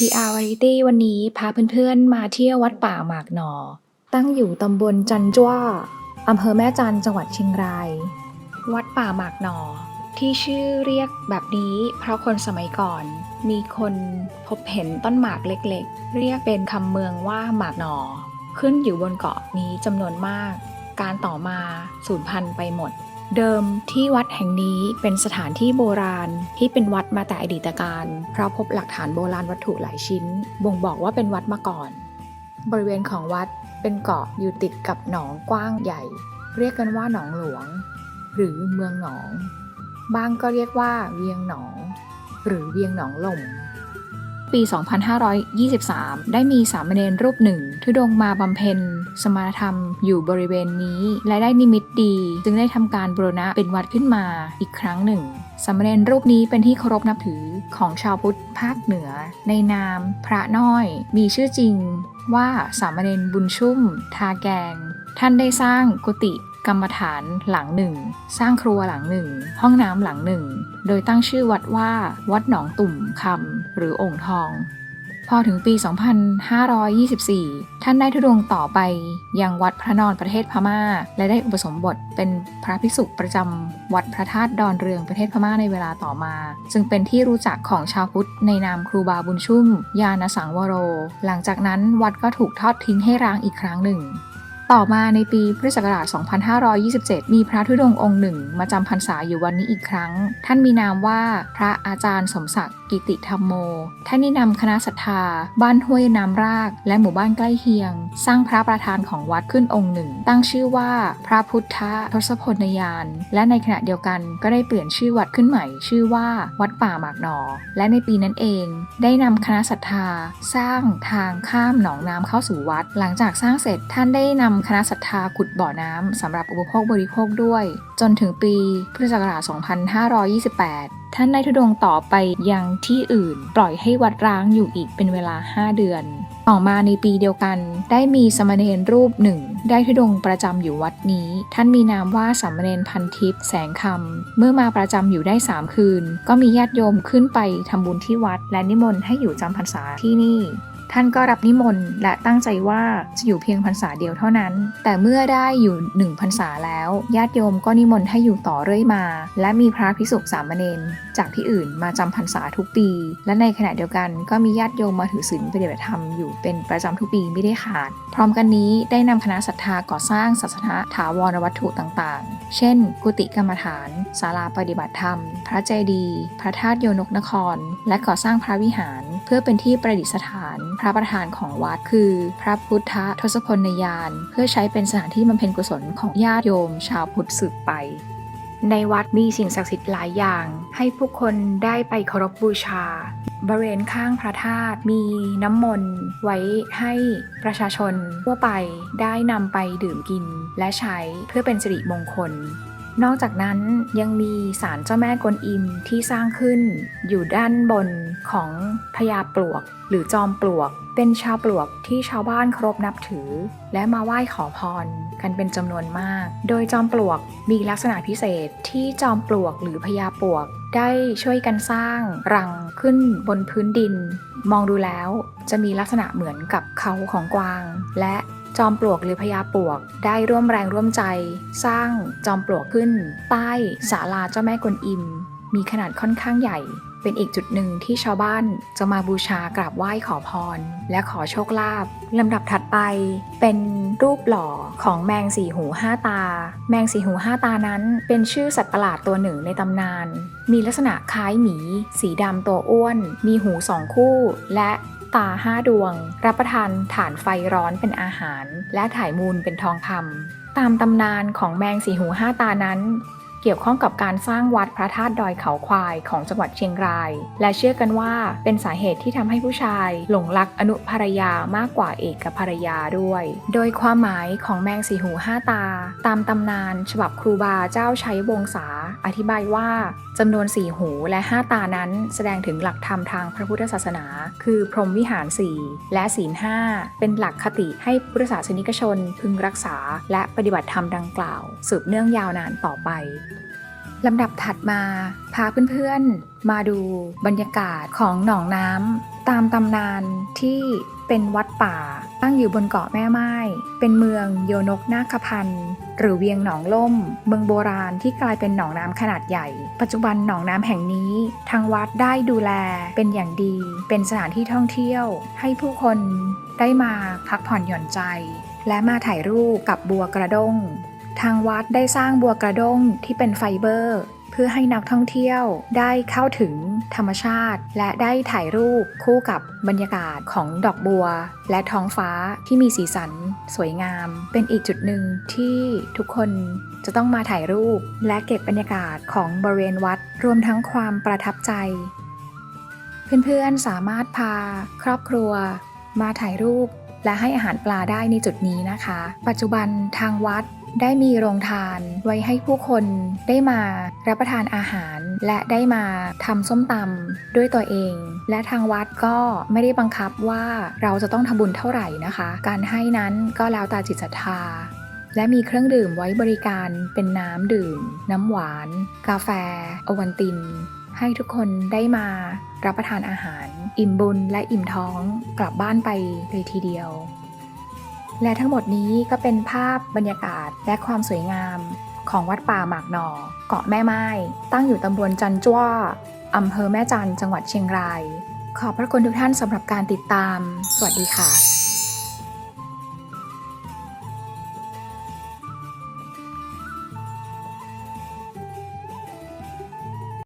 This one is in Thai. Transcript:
PR Variety วันนี้พาเพื่อนๆ มาเที่ยววัดป่าหมากหนอ ตั้งอยู่ตำบลจันจ้วอำเภอแม่จันจังหวัดเชียงราย วัดป่าหมากหนอ ที่ชื่อเรียกแบบนี้ เพราะคนสมัยก่อน มีคนพบเห็นต้นหมากเล็กๆ เรียกเป็นคำเมืองว่าหมากหนอ ขึ้นอยู่บนเกาะนี้จำนวนมาก การต่อมาสูญพันธุ์ไปหมด เดิมที่วัดแห่งนี้เป็นสถานที่โบราณที่เป็นวัดมาแต่อดีตการเพราะพบหลักฐานโบราณวัตถุหลายชิ้น บ่งบอกว่าเป็นวัดมาก่อน บริเวณของวัดเป็นเกาะอยู่ติดกับหนองกว้างใหญ่ เรียกกันว่าหนองหลวง หรือเมืองหนอง บางก็เรียกว่าเวียงหนอง หรือเวียงหนองลม ปี 2523 ได้มีสามเณรรูปหนึ่งทุดงมาบำเพ็ญ สมณธรรมอยู่บริเวณนี้ และได้นิมิตดี จึงได้ทำการบูรณะเป็นวัดขึ้นมาอีกครั้งหนึ่งสามเณรรูปนี้เป็นที่เคารพนับถือของชาวพุทธภาคเหนือ ในนามพระน้อย มีชื่อจริงว่าสามเณรบุญชุ่ม ทาแกง ท่านได้สร้างกุฏิ กรรมฐานหลังหนึ่ง สร้างครัวหลังหนึ่ง ห้องน้ำหลังหนึ่ง โดยตั้งชื่อวัดว่า วัดหนองตุ่มคำหรือองค์ทอง พอถึงปี 2524 ท่านได้ทุดงต่อไปยังวัดพระนอนประเทศพม่า และได้อุปสมบทเป็นพระภิกษุประจำวัดพระธาตุดอนเรืองประเทศพม่าในเวลาต่อมา จึงเป็นที่รู้จักของชาวพุทธในนามครูบาบุญชุ่ม ยานสังวโร หลังจากนั้นวัดก็ถูกทอดทิ้งให้ร้างอีกครั้งหนึ่ง ต่อมาในปีพุทธศักราช 2527 มีพระธุดงค์องค์หนึ่ง มาจำพรรษาอยู่วันนี้อีกครั้ง ท่านมีนามว่าพระอาจารย์สมศักดิ์กิติธรรมโม ท่านได้นำคณะศรัทธา บ้านห้วยน้ำราก และหมู่บ้านใกล้เคียง สร้างพระประธานของวัดขึ้นองค์หนึ่ง ตั้งชื่อว่าพระพุทธทศพลยาน และในขณะเดียวกันก็ได้เปลี่ยนชื่อวัดขึ้นใหม่ ชื่อว่าวัดป่าหมากหนอ และในปีนั้นเอง ได้นำคณะศรัทธา สร้างทางข้ามหนองน้ำเข้าสู่วัด หลังจากสร้างเสร็จท่านได้นำคณะศรัทธาขุดบ่อน้ำสำหรับอุปโภคบริโภคด้วย จนถึงปีพุทธศักราช 2528 ท่านได้ทุดงต่อไปยังที่อื่น ปล่อยให้วัดร้างอยู่อีกเป็นเวลา 5 เดือนต่อมาในปีเดียวกันได้มีสามเณรรูปหนึ่ง ได้ทุดงประจำอยู่วัดนี้ ท่านมีนามว่าสามเณรพันทิพย์แสงคำเมื่อมาประจำอยู่ได้ 3 คืน ก็มีญาติโยมขึ้นไปทำบุญที่วัด และนิมนต์ให้อยู่จำพรรษาที่นี่ ท่านก็รับนิมนต์และตั้งใจว่าจะอยู่เพียงพรรษาเดียวเท่านั้น แต่เมื่อได้อยู่หนึ่งพรรษาแล้วญาติโยมก็นิมนต์ให้อยู่ต่อเรื่อยมา และมีพระภิกษุสามเณรจากที่อื่นมาจำพรรษาทุกปี และในขณะเดียวกันก็มีญาติโยมมาถือศีลปฏิบัติธรรมอยู่เป็นประจำทุกปีไม่ได้ขาด พร้อมกันนี้ได้นำคณะศรัทธาก่อสร้างศาสนถาวรวัตถุต่างๆ เช่น กุฏิกรรมฐานศาลาปฏิบัติธรรม พระเจดีย์พระธาตุโยนกนคร และก่อสร้างพระวิหาร พื่อเป็นที่ประดิษฐานพระประธานของวัดคือ พระพุทธทศพลนยาน เพื่อใช้เป็นสถานที่บำเพ็ญกุศลของญาติโยม ชาวพุทธสืบไป ในวัดมีสิ่งศักดิ์สิทธิ์หลายอย่าง ให้ผู้คนได้ไปเคารพบูชา บริเวณข้างพระธาตุมีน้ำมนต์ไว้ให้ประชาชนทั่วไปได้นำไปดื่มกินและใช้เพื่อเป็นสิริมงคล นอกจากนั้นยังมีศาลเจ้าแม่กวนอิมที่สร้างขึ้น อยู่ด้านบนของพญาปลวก หรือจอมปลวก เป็นชาวปลวกที่ชาวบ้านเคารพนับถือ และมาไหว้ขอพรกันเป็นจำนวนมาก โดยจอมปลวกมีลักษณะพิเศษที่จอมปลวกหรือพญาปลวก ได้ช่วยกันสร้างรังขึ้นบนพื้นดิน มองดูแล้วจะมีลักษณะเหมือนกับเขาของกวาง และ จอมปลวกหรือพญาปลวกได้ร่วมแรงร่วมใจ สร้างจอมปลวกขึ้น ใต้ศาลาเจ้าแม่กวนอิม มีขนาดค่อนข้างใหญ่ เป็นอีกจุดหนึ่งที่ชาวบ้านจะมาบูชากราบไหว้ขอพร และขอโชคลาภลำดับถัดไป เป็นรูปหล่อของแมงสี่หูห้าตา แมงสี่หูห้าตานั้น เป็นชื่อสัตว์ประหลาดตัวหนึ่งในตำนาน มีลักษณะคล้ายหมี สีดำตัวอ้วน มีหูสองคู่ และ ตาห้าดวง รับประทานฐานไฟร้อนเป็นอาหาร และถ่ายมูลเป็นทองคำตามตำนานของแมงสีหูห้าตานั้น เกี่ยวข้องกับการสร้างวัดพระธาตุดอยเขาควายของจังหวัดเชียงราย และเชื่อกันว่าเป็นสาเหตุที่ทำให้ผู้ชาย หลงรักอนุภรรยามากกว่าเอกภรรยาด้วย โดยความหมายของแมงสีหูห้าตา ตามตำนาน ฉบับครูบาเจ้าชัยวงศาอธิบายว่าจำนวนสีหูและห้าตานั้นแสดงถึงหลักธรรมทางพระพุทธศาสนา คือพรหมวิหารสี่และศีลห้าเป็นหลักคติให้พุทธศาสนิกชนพึงรักษา และปฏิบัติธรรมดังกล่าว สืบเนื่องยาวนานต่อไป ลำดับถัดมาพาเพื่อนๆ มาดูบรรยากาศของหนองน้ำตามตำนานที่เป็นวัดป่า ตั้งอยู่บนเกาะแม่ไม้ เป็นเมืองโยนกนาคพันธ์หรือเวียงหนองล่ม เมืองโบราณที่กลายเป็นหนองน้ำขนาดใหญ่ ปัจจุบันหนองน้ำแห่งนี้ ทางวัดได้ดูแลเป็นอย่างดี เป็นสถานที่ท่องเที่ยว ให้ผู้คนได้มาพักผ่อนหย่อนใจ และมาถ่ายรูปกับบัวกระด้ง ทางวัดได้สร้างบัวกระด้งที่เป็นไฟเบอร์ เพื่อให้นักท่องเที่ยวได้เข้าถึงธรรมชาติ และได้ถ่ายรูปคู่กับบรรยากาศของดอกบัว และท้องฟ้าที่มีสีสัน สวยงาม เป็นอีกจุดหนึ่งที่ทุกคนจะต้องมาถ่ายรูป และเก็บบรรยากาศของบริเวณวัด รวมทั้งความประทับใจ เพื่อนๆสามารถพาครอบครัว มาถ่ายรูปและให้อาหารปลาได้ในจุดนี้นะคะ ปัจจุบันทางวัด ได้มีโรงทานไว้ให้ผู้คนได้มารับประทานอาหาร และได้มาทำส้มตำด้วยตัวเอง และทางวัดก็ไม่ได้บังคับว่าเราจะต้องทำบุญเท่าไหร่นะคะ การให้นั้นก็แล้วแต่จิตศรัทธา และมีเครื่องดื่มไว้บริการเป็นน้ำดื่ม น้ำหวาน กาแฟ อวันติน ให้ทุกคนได้มารับประทานอาหาร อิ่มบุญและอิ่มท้องกลับบ้านไปเลยทีเดียว และทั้งหมดนี้ก็เป็นภาพบรรยากาศและความสวยงามของวัดป่าหมากหนอ เกาะแม่ไม้ ตั้งอยู่ตำบลจันจ้วอำเภอแม่จันจังหวัดเชียงราย ขอบพระคุณทุกท่านสำหรับการติดตาม สวัสดีค่ะ